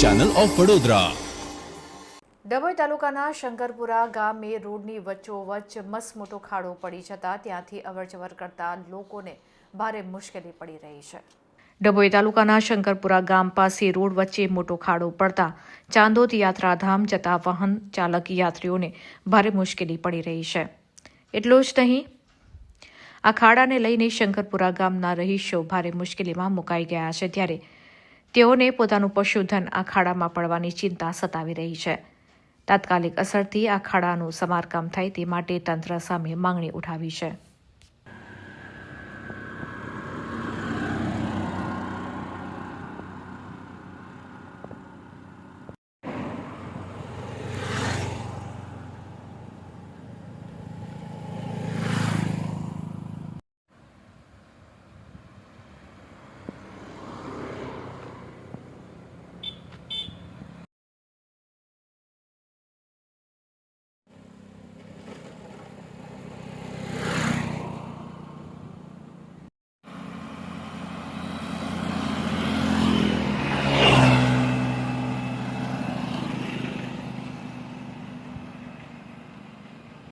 Channel of Vadodara Dabhoi તાલુકાના શંકરપુરા ગામે રોડની વચ્ચોવચ્ચ મસમોટો ખાડો પડી જતા ત્યાંથી અવરજવર કરતા લોકોને ભારે મુશ્કેલી પડી રહી છે. ડભોઈ તાલુકાના શંકરપુરા ગામ પાસે રોડ વચ્ચે મોટો ખાડો પડતા ચાંદોદ યાત્રાધામ જતા વાહન ચાલક યાત્રીઓને ભારે મુશ્કેલી પડી રહી છે. એટલું જ નહીં આ ખાડાને લઈને શંકરપુરા ગામના રહીશો ભારે મુશ્કેલીમાં મુકાઈ ગયા છે. ત્યારે તેઓને પોતાનું પશુધન આ ખાડામાં પડવાની ચિંતા સતાવી રહી છે. તાત્કાલિક અસરથી આ ખાડાનું સમારકામ થાય તે માટે તંત્ર સામે માંગણી ઉઠાવી છે.